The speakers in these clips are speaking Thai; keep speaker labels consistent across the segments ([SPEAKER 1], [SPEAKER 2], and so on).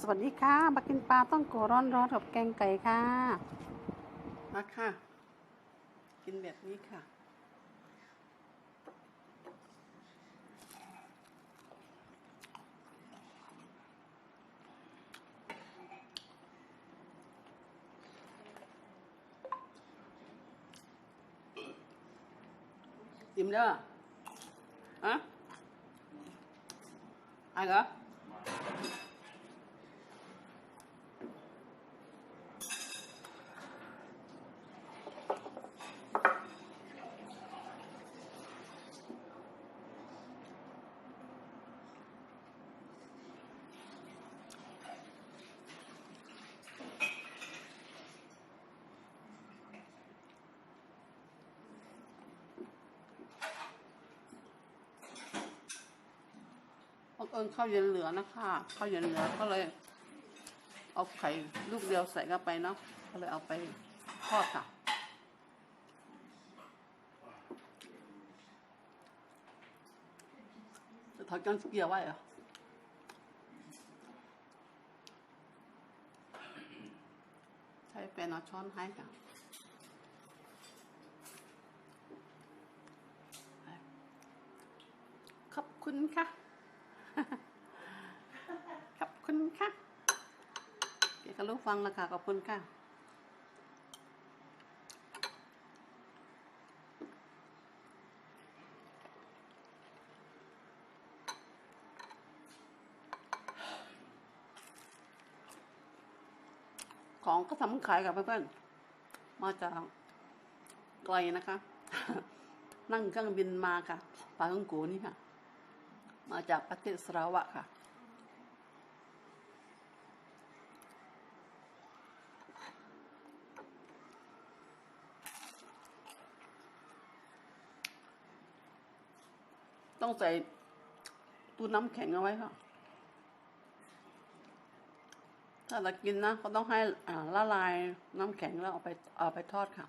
[SPEAKER 1] สวัสดีค่ะมากินปลาต้องโกร้อนร้อนๆกับแกงไก่ค่ะ มาค่ะ กินแบบนี้ค่ะ อิ่มแล้วเหรอฮะอะไรเหรอ บังเอิญข้าวเย็นเหลือนะคะข้าวเย็นเหลือก็เลย เอาไข่ลูกเดียวใส่เข้าไปเนาะก็เลยเอาไปทอดค่ะจะทอดกันเกียร์ไว้เหรอใช้เป็นเอาช้อนให้ค่ะขอบคุณค่ะ ขอบ คุณค่ะเกียรติรู้ฟังแล้วค่ะ ขอบคุณค่ะของก็ทำขายกับเพื่อนๆ มาจากไกลนะคะ นั่งเครื่องบินมาค่ะปาท่องโกนี่ค่ะ มาจากประเทศสราวะค่ะ ต้องใส่ตู้น้ำแข็งเอาไว้ค่ะ ถ้าเรากินนะก็ต้องให้ละลายน้ำแข็งแล้วเอาไปเอาไปทอดค่ะ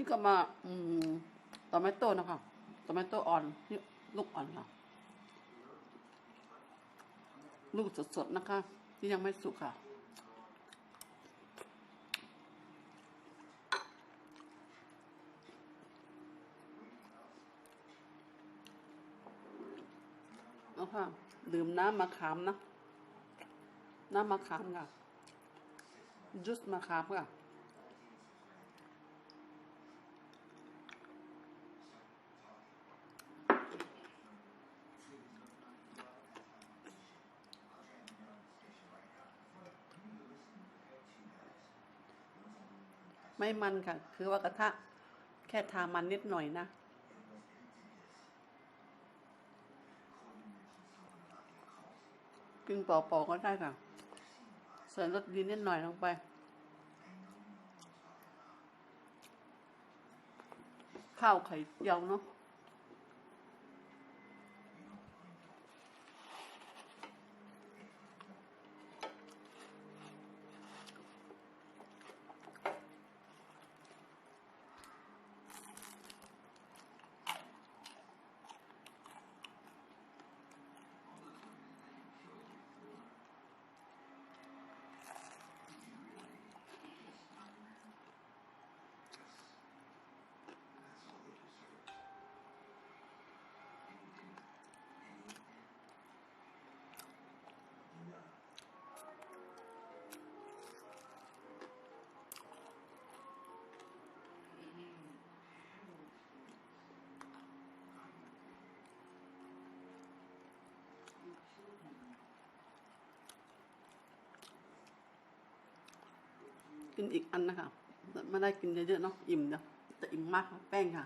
[SPEAKER 1] นี่ก็มา อืมตอมโต้นะคะตอมโต้อ่อนนี่ลูกอ่อนค่ะ ลูกสดๆนะคะ ที่ยังไม่สุกค่ะเอาค่ะดื่มน้ำมะขามนะ น้ำมะขามค่ะ จุสมะขามค่ะ ไม่มันค่ะ คือว่ากระทะแค่ทามันนิดหน่อยนะ กินเปล่าๆก็ได้ค่ะใส่รสดีนิดหน่อยลงไป ข้าวไข่เจียวเนาะ กินอีกอันนะคะไม่ได้กินเยอะๆเนาะอิ่มเนาะแต่อิ่มมากค่ะแป้งค่ะ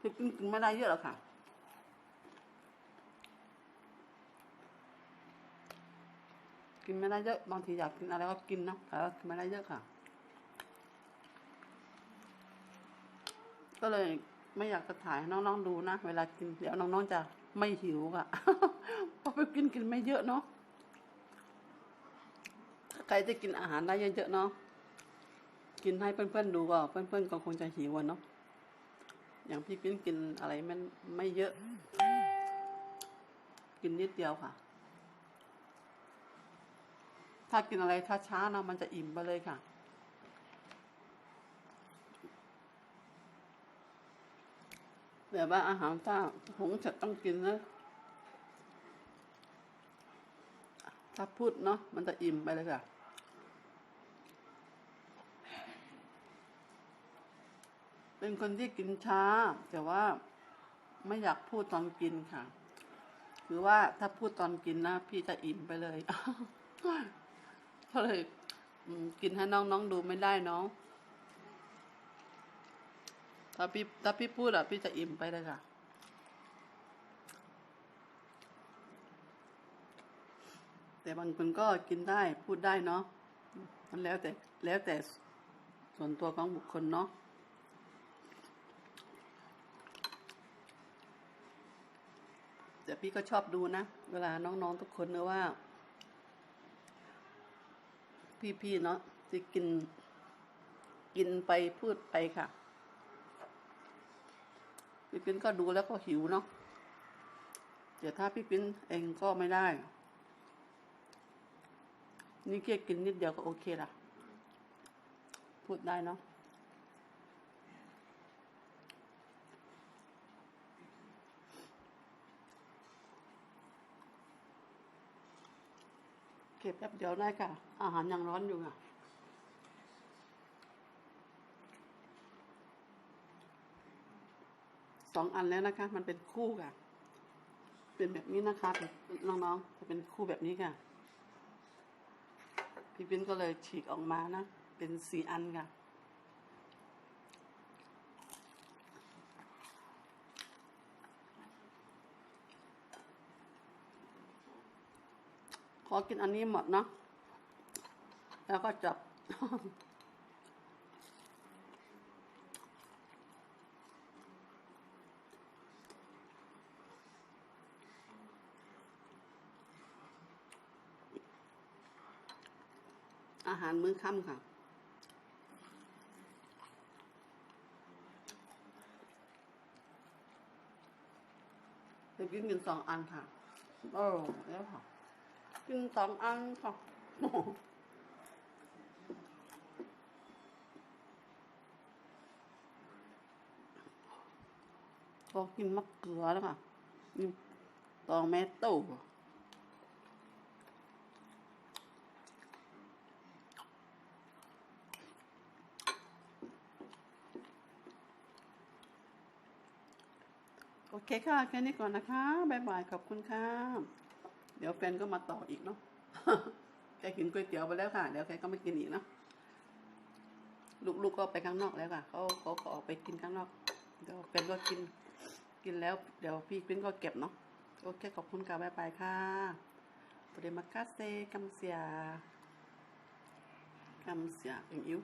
[SPEAKER 1] คือกินกินไม่ได้เยอะหรอกค่ะกินไม่ได้เยอะบางทีอยากกินอะไรก็กินเนาะแต่ว่ากินไม่ได้เยอะค่ะ ก็เลยไม่อยากจะถ่ายให้น้องๆดูนะเวลากินเดี๋ยวน้องๆจะไม่หิวค่ะเพราะไปกินกินไม่เยอะเนาะ ใครจะกินอาหารได้เยอะๆเนาะ กินให้เพื่อนๆดูก็เพื่อนๆก็คงจะหิวเนาะ อย่างพี่ปิ้นกินอะไรมันไม่เยอะ กินนิดเดียวค่ะ ถ้ากินอะไรช้าๆนะมันจะอิ่มไปเลยค่ะแต่ว่าอาหารถ้าหงจะต้องกินนะถ้าพูดเนาะมันจะอิ่มไปเลยค่ะ เป็นคนที่กินช้า แต่ว่าไม่อยากพูดตอนกินค่ะ คือว่าถ้าพูดตอนกินนะพี่จะอิ่มไปเลยก็เลยกินให้น้องๆดูไม่ได้เนาะถ้าพี่ถ้าพี่พูดอะ พี่จะอิ่มไปเลยค่ะแต่บางคนก็กินได้พูดได้เนาะมันแล้วแต่แล้วแต่ส่วนตัวของบุคคลเนาะ แต่พี่ก็ชอบดูนะ เวลาน้องๆทุกคนเนอะว่า พี่ๆเนาะจะกิน กินไปพูดไปค่ะพี่ปิ้นก็ดูแล้วก็หิวเนาะแต่ถ้าพี่ปิ้นเองก็ไม่ได้ นี่แค่กินนิดเดียวก็โอเคละพูดได้เนาะ เก็บแป๊บเดียวได้ค่ะ อาหารยังร้อนอยู่อะสองอันแล้วนะคะ มันเป็นคู่ค่ะ เป็นแบบนี้นะคะน้องๆจะเป็นคู่แบบนี้ค่ะ พี่ปิ้นก็เลยฉีกออกมานะ เป็นสี่อันค่ะ ขอกินอันนี้หมดเนาะแล้วก็จับ อาหารมื้อค่ำค่ะจะกินกินสองอันค่ะ โอ้แล้วค่ะ กินสองอันค่ะก็กินมะเขือแล้วค่ะตองแม่โต้โอเคค่ะ แค่นี้ก่อนนะคะ บ๊ายบาย ขอบคุณค่ะ เดี๋ยวแฟนก็มาต่ออีกเนาะแกกินก๋วยเตี๋ยวไปแล้วค่ะ เดี๋ยวแกก็ไม่กินอีกเนาะลูกๆก็ไปข้างนอกแล้วค่ะเขาเขาก็ออกไปกินข้างนอก เดี๋ยวแฟนก็กิน กินแล้ว เดี๋ยวพี่ปิ้นก็เก็บเนาะโอเคขอบคุณค่ะบ๊ายบายค่ะปริมาคาเซกัมเซียกัมเซียเป็นอิว